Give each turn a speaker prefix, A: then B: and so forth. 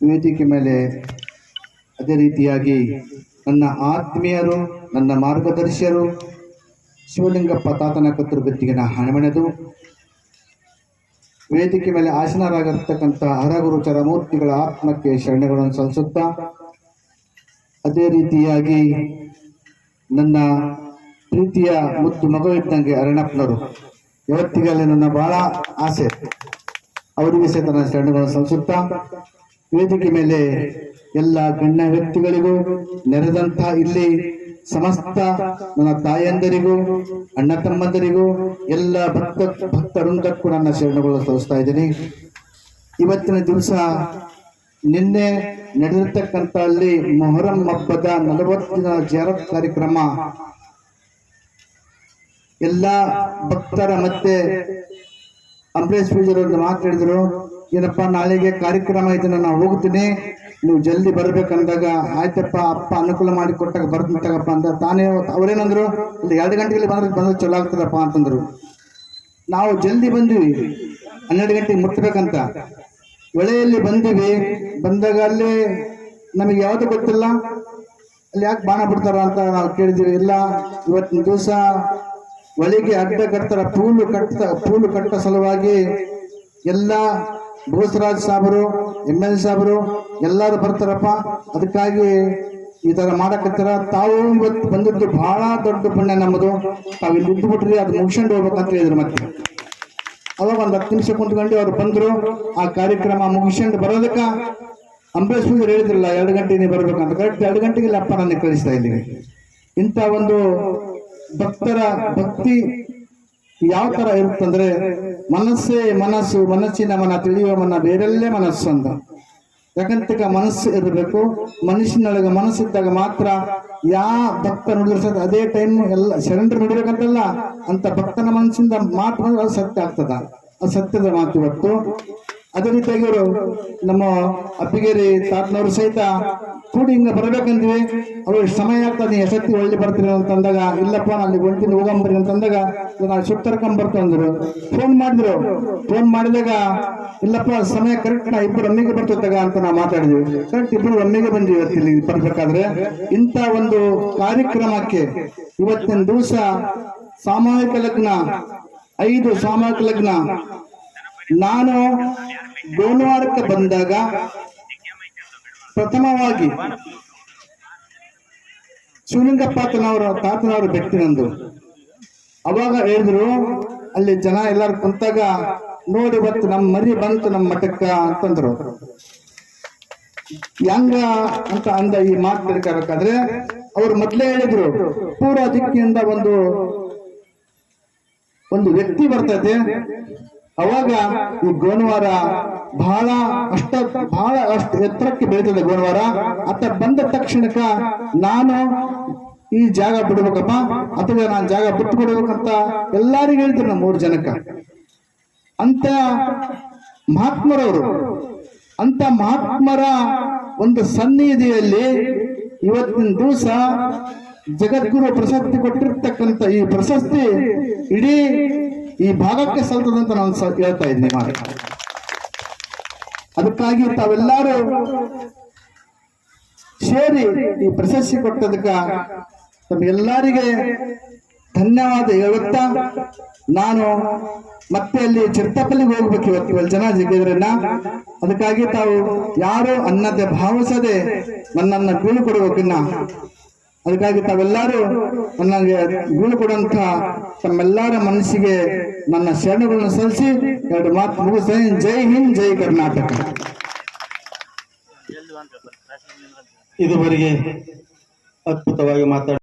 A: ವೇದಿಕೆ ಮೇಲೆ ಅದೇ ರೀತಿಯಾಗಿ ನನ್ನ ಆತ್ಮೀಯರು, ನನ್ನ ಮಾರ್ಗದರ್ಶಿಯರು, ಶಿವಲಿಂಗಪ್ಪ ತಾತನ ಕತ್ತುರ್ಗತ್ತಿಗಿನ ಹಣಮಣೆದು, ವೇದಿಕೆ ಮೇಲೆ ಆಸನರಾಗಿರ್ತಕ್ಕಂಥ ಹರಗುರು ಚರಮೂರ್ತಿಗಳ ಆತ್ಮಕ್ಕೆ ಶರಣೆಗಳನ್ನು ಸಲ್ಲಿಸುತ್ತಾ, ಅದೇ ರೀತಿಯಾಗಿ ನನ್ನ ಪ್ರೀತಿಯ ಮುತ್ತು ಮಗುವಿದ್ದಂಗೆ ಅರಣಪ್ಪನವರು ಇವತ್ತಿಗಲ್ಲಿ ನನ್ನ ಬಹಳ ಆಸೆ. ಅವರಿಗೆ ಸಹ ತನ್ನ ಶರಣಗಳನ್ನು ಸಲ್ಲಿಸುತ್ತಾ ವೇದಿಕೆ ಮೇಲೆ ಎಲ್ಲ ಗಣ್ಯ ವ್ಯಕ್ತಿಗಳಿಗೂ ನೆರೆದಂತಹ ಇಲ್ಲಿ ಸಮಸ್ತ ನನ್ನ ತಾಯಂದರಿಗೂ, ಅಣ್ಣ ತಮ್ಮಂದರಿಗೂ, ಎಲ್ಲ ಭಕ್ತ ಭಕ್ತವೃಂದಕ್ಕೂ ನನ್ನ ಶರಣಗಳನ್ನು ಸಲ್ಲಿಸ್ತಾ ಇದ್ದೀನಿ. ಇವತ್ತಿನ ದಿವಸ ನಿನ್ನೆ ನಡೆದಿರ್ತಕ್ಕಂಥ ಅಲ್ಲಿ ಮೊಹರಂ ಹಬ್ಬದ ನಲವತ್ತಿನ ಜಾರತ್ ಕಾರ್ಯಕ್ರಮ, ಎಲ್ಲ ಭಕ್ತರ ಮತ್ತೆ ಅಂಬರೀಶ್ ಅವ್ರಿಗೆ ಮಾತಾಡಿದ್ರು ಏನಪ್ಪ, ನಾಳೆಗೆ ಕಾರ್ಯಕ್ರಮ ಐತೆ ನಾನು ಹೋಗ್ತೀನಿ, ನೀವು ಜಲ್ದಿ ಬರ್ಬೇಕಂದಾಗ, ಆಯ್ತಪ್ಪ, ಅಪ್ಪ ಅನುಕೂಲ ಮಾಡಿ ಕೊಟ್ಟಾಗ ಬರ್ತೀನಿ ತಗಪ್ಪ ಅಂತ ತಾನೇ ಅವ್ರೇನಂದ್ರು, ಒಂದು ಎರಡು ಗಂಟೆಗೆ ಬಂದ್ರೆ ಬಂದ್ರೆ ಚಲೋ ಆಗ್ತದಪ್ಪ ಅಂತಂದ್ರು. ನಾವು ಜಲ್ದಿ ಬಂದ್ವಿ, ಹನ್ನೆರಡು ಗಂಟೆಗೆ ಮುಟ್ಟಬೇಕಂತ ಒಳೆಯಲ್ಲಿ ಬಂದಿವಿ, ಬಂದಾಗ ಅಲ್ಲಿ ನಮಗೆ ಯಾವುದು ಗೊತ್ತಿಲ್ಲ. ಅಲ್ಲಿ ಯಾಕೆ ಬಾಣ ಬಿಡ್ತಾರ ಅಂತ ನಾವು ಕೇಳಿದ್ದೀವಿ ಇಲ್ಲ, ಇವತ್ತಿನ ದಿವಸ ಒಳಗೆ ಅಡ್ಡ ಕಟ್ತಾರ ಪೂಲು ಕಟ್ಟ ಪೂಲು ಕಟ್ಟ ಸಲುವಾಗಿ ಎಲ್ಲ ಬೋಸರಾಜ್ ಸಾಬರು ಎಂ ಎಲ್ ಸಾಬರು ಎಲ್ಲರೂ ಬರ್ತಾರಪ್ಪ. ಅದಕ್ಕಾಗಿ ಈ ಥರ ಮಾಡಕತ್ತಾರ. ತಾವು ಇವತ್ತು ಬಂದಿದ್ದು ಬಹಳ ದೊಡ್ಡ ಪುಣ್ಯ ನಮ್ಮದು. ತಾವು ಇಲ್ಲಿ ಬಿಟ್ಬಿಟ್ರಿ ಬಿಟ್ರಿ ಅದು ಮುಗಿಸ್ಕೊಂಡು ಹೋಗ್ಬೇಕಂತ ಹೇಳಿದ್ರು ಮತ್ತೆ. ಅವಾಗ ಒಂದು ಹತ್ತು ನಿಮಿಷ ಕುಂತ್ಕೊಂಡು ಅವ್ರು ಬಂದರು. ಆ ಕಾರ್ಯಕ್ರಮ ಮುಗಿಸ್ಕೊಂಡು ಬರೋದಕ್ಕ ಪೂಜಾರಿ ಹೇಳಿದ್ರಲ್ಲ, ಎರಡು ಗಂಟೆಗೆ ನೀವು ಬರ್ಬೇಕಂತ. ಕರೆಕ್ಟ್ ಎರಡು ಗಂಟೆಗೆ ಅಪ್ಪ ನನ್ನ ಕಳಿಸ್ತಾ ಇದ್ದೀವಿ. ಇಂಥ ಒಂದು ಭಕ್ತರ ಭಕ್ತಿ ಯಾವ ತರ ಇರುತ್ತಂದ್ರೆ, ಮನಸ್ಸೇ ಮನಸ್ಸು, ಮನಸ್ಸಿನ ಮನ ತಿಳಿಯುವ ಮನ ಬೇರೆಲ್ಲೇ ಮನಸ್ಸು ಅಂತ ಯಾಕಂತ ಮನಸ್ಸು ಇರಬೇಕು ಮನುಷ್ಯನೊಳಗೆ ಮನಸ್ಸಿದ್ದಾಗ ಮಾತ್ರ ಯಾ ಭಕ್ತ ನುಡಿದ್ರೆ ಅದೇ ಟೈಮ್ ಎಲ್ಲ ಶರಣರು ನುಡಿಬೇಕಂತಲ್ಲ ಅಂತ ಭಕ್ತನ ಮನಸ್ಸಿಂದ ಮಾತ್ರ ಸತ್ಯ ಆಗ್ತದ. ಅದು ಸತ್ಯದ ಮಾತು ಇವತ್ತು. ಅದೇ ರೀತಿಯಾಗಿ ಅವರು ನಮ್ಮ ಅಪ್ಪಿಗೇರಿ ತಾತನವರು ಸಹಿತ ಕೂಡಿ ಹಿಂಗೆ ಬರಬೇಕಂದ್ವಿ. ಅವ್ರು ಸಮಯ ಆಗ್ತದೆ ಎಷ್ಟೊತ್ತಿ ಒಳ್ಳೆ ಬರ್ತೀರಿ ಅಂತಂದಾಗ ಇಲ್ಲಪ್ಪ ಅಲ್ಲಿ ಹೊಂಟಿನಿ ಹೋಗಂಬರಿ ಅಂತಂದಾಗ ನಾನು ಸುತ್ತರ್ಕೊಂಡ್ ಬರ್ತಂದ್ರು ಫೋನ್ ಮಾಡಿದ್ರು. ಫೋನ್ ಮಾಡಿದಾಗ, ಇಲ್ಲಪ್ಪ, ಸಮಯ ಕರೆಕ್ಟ್ ನಾ ಇಬ್ಬರು ಒಮ್ಮಿಗೆ ಬರ್ತದಾಗ ಅಂತ ನಾವು ಮಾತಾಡಿದ್ವಿ. ಕರೆಕ್ಟ್ ಇಬ್ಬರು ಒಮ್ಮಿಗೆ ಬಂದ್ವಿ ಇವತ್ತು ಇಲ್ಲಿ ಬರ್ಬೇಕಾದ್ರೆ. ಇಂಥ ಒಂದು ಕಾರ್ಯಕ್ರಮಕ್ಕೆ ಇವತ್ತಿನ ದಿವಸ ಸಾಮೂಹಿಕ ಲಗ್ನ, ಐದು ಸಾಮೂಹಿಕ ಲಗ್ನ ನಾನು ಗೋಲ್ವಾರಕ್ಕೆ ಬಂದಾಗ ಪ್ರಥಮವಾಗಿ ಶಿವಲಿಂಗಪ್ಪ ತನವರು ತಾತನವರು ಭೇಟಿ ನಂದು. ಅವಾಗ ಹೇಳಿದ್ರು, ಅಲ್ಲಿ ಜನ ಎಲ್ಲಾರು ಕುಂತಾಗ ನೋಡಿ ಇವತ್ತು ನಮ್ಮ ಮರಿ ಬಂತು ನಮ್ಮ ಮಠಕ್ಕ ಅಂತಂದ್ರು. ಹೆಂಗ ಅಂತ ಅಂದ ಈ ಮಾತು ತಿಳ್ಕೋಬೇಕಾದ್ರೆ, ಅವ್ರು ಮೊದ್ಲೇ ಹೇಳಿದ್ರು, ಪೂರ್ವ ದಿಕ್ಕಿನಿಂದ ಒಂದು ಒಂದು ವ್ಯಕ್ತಿ ಬರ್ತೈತೆ. ಅವಾಗ ಈ ಗೋಣವಾರ ಬಹಳ ಅಷ್ಟ, ಬಹಳ ಅಷ್ಟು ಎತ್ತರಕ್ಕೆ ಬೆಳೀತದೆ ಗೋಣವಾರ. ಅತ್ತ ಬಂದ ತಕ್ಷಣಕ್ಕ ನಾನು ಈ ಜಾಗ ಬಿಡ್ಬೇಕಪ್ಪ, ಅಥವಾ ನಾನು ಜಾಗ ಬಿಟ್ಟು ಕೊಡ್ಬೇಕಂತ ಎಲ್ಲರಿಗೂ ಹೇಳಿದ್ರು ನಮ್ಮ ಮೂರು ಜನಕ್ಕ. ಅಂತ ಮಹಾತ್ಮರವರು, ಅಂತ ಮಹಾತ್ಮರ ಒಂದು ಸನ್ನಿಧಿಯಲ್ಲಿ ಇವತ್ತಿನ ದಿವಸ ಜಗದ್ಗುರು ಪ್ರಶಸ್ತಿ ಕೊಟ್ಟಿರ್ತಕ್ಕಂಥ ಈ ಪ್ರಶಸ್ತಿ ಇಡೀ ಈ ಭಾಗಕ್ಕೆ ಸಲ್ತದಂತ ನಾನು ಹೇಳ್ತಾ ಇದ್ದೀನಿ ಮಾಡಿ ಅದಕ್ಕಾಗಿ ತಾವೆಲ್ಲರೂ ಸೇರಿ ಈ ಪ್ರಶಸ್ತಿ ಕೊಟ್ಟದಕ್ಕ ತಮಗೆಲ್ಲರಿಗೆ ಧನ್ಯವಾದ ಹೇಳುತ್ತಾ ನಾನು ಮತ್ತೆ ಅಲ್ಲಿ ಚಿರ್ತಪಲ್ಲಿಗೆ ಹೋಗ್ಬೇಕು ಇವತ್ತು ಜನ ಜಿಗಿದ್ರನ್ನ ಅದಕ್ಕಾಗಿ ತಾವು ಯಾರು ಅನ್ನತೆ ಭಾವಿಸದೆ ನನ್ನನ್ನ ಬೀಳು ಕೊಡಬೇಕಿನ್ನ ಅದಕ್ಕಾಗಿ ತಾವೆಲ್ಲರೂ ನನಗೆ ಗುಣ ಕೊಡುವಂತ ತಮ್ಮೆಲ್ಲರ ಮನಸ್ಸಿಗೆ ನನ್ನ ಶರಣಗಳನ್ನು ಸಲ್ಲಿಸಿ ಎರಡು ಮಾತು ಮುಗಿಸ್ತೇನೆ. ಜೈ ಹಿಂದ್, ಜೈ ಕರ್ನಾಟಕ.
B: ಇದುವರೆಗೆ ಅದ್ಭುತವಾಗಿ ಮಾತಾಡ